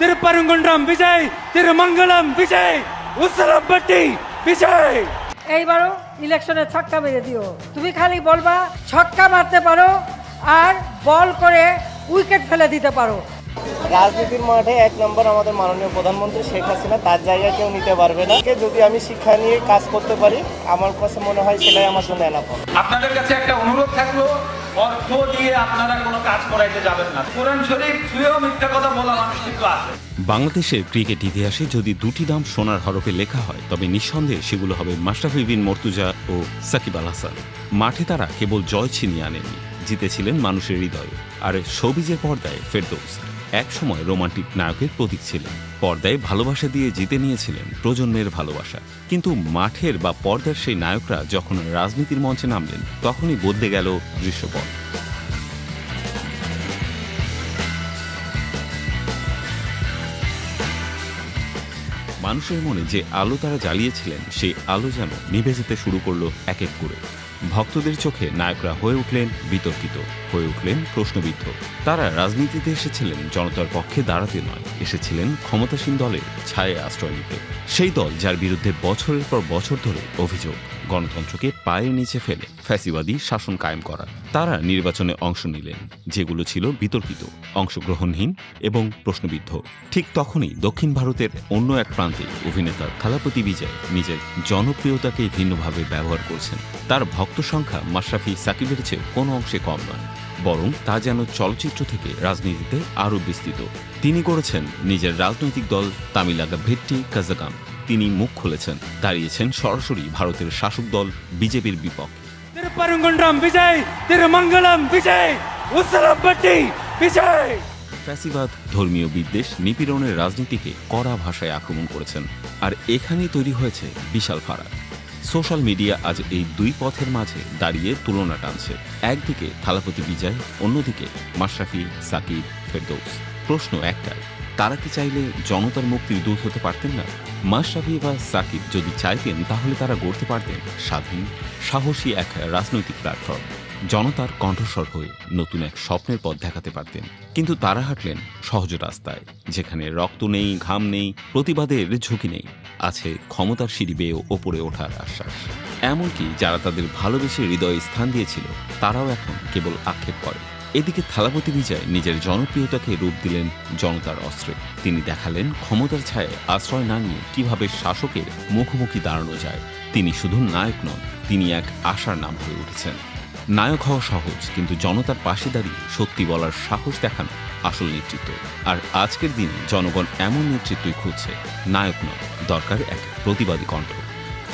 திருப்பரங்குன்றம் விஜய் திருமங்கலம் விஜய் உசரம்பட்டி বিজয় এইবারও ইলেকশনে ছক্কা মেরে দিও। তুমি খালি বলবা ছক্কা মারতে পারো আর বল করে উইকেট ফেলে দিতে পারো। রাজনীতির মাঠে এক নম্বর আমাদের মাননীয় প্রধানমন্ত্রী শেখ হাসিনা তার জায়গা কেউ নিতে পারবে না। যদি আমি শিক্ষা নিয়ে কাজ করতে পারি আমার কাছে মনে হয় সেটাই আমার জন্য এনাফ আপনাদের কাছে একটা অনুরোধ থাকল অর্থ দিয়ে আপনারা কোনো কাজ করাইতে যাবেন না। কোরআন শরীফ ছুঁয়েও মিথ্যা কথা বলা মানুষ কিন্তু আছে। বাংলাদেশের ক্রিকেট ইতিহাসে যদি দুটি নাম সোনার হরফে লেখা হয়, তবে নিঃসন্দেহে সেগুলো হবে মাশরাফি বিন মর্তুজা ও সাকিব আল হাসান। মাঠে তারা কেবল জয় ছিনিয়ে আনেনি জিতেছিলেন মানুষের হৃদয়, আর সবিজের পর্দায় ফেরদৌস। একসময় রোমান্টিক নায়কের প্রতীক ছিলেন। পর্দায় ভালোবাসা দিয়ে জিতে নিয়েছিলেন প্রজন্মের ভালোবাসা। কিন্তু মাঠের বা পর্দার সেই নায়করা যখন রাজনীতির মঞ্চে নামলেন, তখনই বদলে গেল দৃশ্যপট। মানুষের মনে যে আলো তারা জ্বালিয়েছিলেন, সেই আলো যেন নিভে যেতে শুরু করল এক এক করে। ভক্তদের চোখে নায়করা হয়ে উঠলেন বিতর্কিত, হয়ে উঠলেন প্রশ্নবিদ্ধ। তারা রাজনীতিতে এসেছিলেন, জনতার পক্ষে দাঁড়াতে নয়। এসেছিলেন ক্ষমতাসীন দলের ছায়ে আশ্রয় নিতে। সেই দল যার বিরুদ্ধে বছরের পর বছর ধরে অভিযোগ, গণতন্ত্রকে পায়ের নিচে ফেলে ফ্যাসিবাদী শাসন কায়েম করা তারা নির্বাচনে অংশ নিলেন, যেগুলো ছিল বিতর্কিত, অংশগ্রহণহীন এবং প্রশ্নবিদ্ধ। ঠিক তখনই দক্ষিণ ভারতের অন্য এক প্রান্তে অভিনেতা থালাপতি বিজয় নিজের জনপ্রিয়তাকে ভিন্নভাবে ব্যবহার করছেন। তার ভক্ত সংখ্যা মাশরাফি সাকিবের চেয়ে কোনো অংশে কম নয় বরং তা যেন চলচ্চিত্র থেকে রাজনীতিতে আরও বিস্তৃত। তিনি করেছেন নিজের রাজনৈতিক দল তামিলাগা ভেট্টি কাজাকাম। তিনি মুখ খুলেছেন দাঁড়িয়েছেন সরাসরি ভারতের শাসক দল বিজেপির বিপক্ষে। ফ্যাসিবাদ ধর্মীয় বিদ্বেষ নিপীড়নের রাজনীতিকে কড়া ভাষায় আক্রমণ করেছেন। আর এখানেই তৈরি হয়েছে বিশাল ফারাক। সোশ্যাল মিডিয়া আজ এই দুই পথের মাঝে দাঁড়িয়ে তুলনা টানছে। একদিকে থালাপতি বিজয়, অন্যদিকে মাশরাফি, সাকিব, ফেরদৌস। প্রশ্ন একটাই, তারা কি চাইলে জনতার মুক্তির দূত হতে পারতেন না? মাশরাফি বা সাকিব যদি চাইতেন, তাহলে তারা গড়তে পারতেন স্বাধীন, সাহসী এক রাজনৈতিক প্ল্যাটফর্ম। জনতার কণ্ঠস্বর হয়ে নতুন এক স্বপ্নের পথ দেখাতে পারতেন। কিন্তু তারা হাঁটলেন সহজ রাস্তায়, যেখানে রক্ত নেই, ঘাম নেই, প্রতিবাদের ঝুঁকি নেই, আছে ক্ষমতার সিঁড়ি বেয়ে ওপরে ওঠার আশ্বাস। এমনকি যারা তাদের ভালোবেসে হৃদয়ে স্থান দিয়েছিল, তারাও এখন কেবল আক্ষেপ করে। এদিকে থালাপতি বিজয় নিজের জনপ্রিয়তাকে রূপ দিলেন জনতার অস্ত্রে। তিনি দেখালেন ক্ষমতার ছায়ে আশ্রয় না নিয়ে কীভাবে শাসকের মুখোমুখি দাঁড়ানো যায়। তিনি শুধু নায়ক নন, তিনি এক আশার নাম হয়ে উঠেছেন। নায়ক হওয়া সহজ, কিন্তু জনতার পাশে দাঁড়িয়ে সত্যি বলার সাহস দেখানো আসল নেতৃত্ব। আর আজকের দিনে জনগণ এমন নেতৃত্বই খুঁজছে, নায়ক নয়, দরকার এক প্রতিবাদী কণ্ঠ।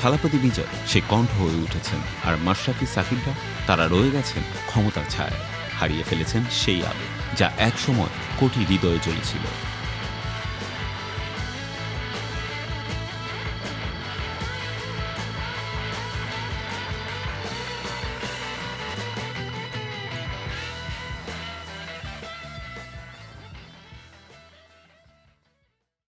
থালাপতি বিজয়, সে কণ্ঠ হয়ে উঠেছেন, আর মাশরাফি সাকিবরা তারা রয়ে গেছেন ক্ষমতার ছায়ায়। হারিয়ে ফেলেছেন সেই আলো, যা একসময় কোটি হৃদয়ে জ্বলেছিল।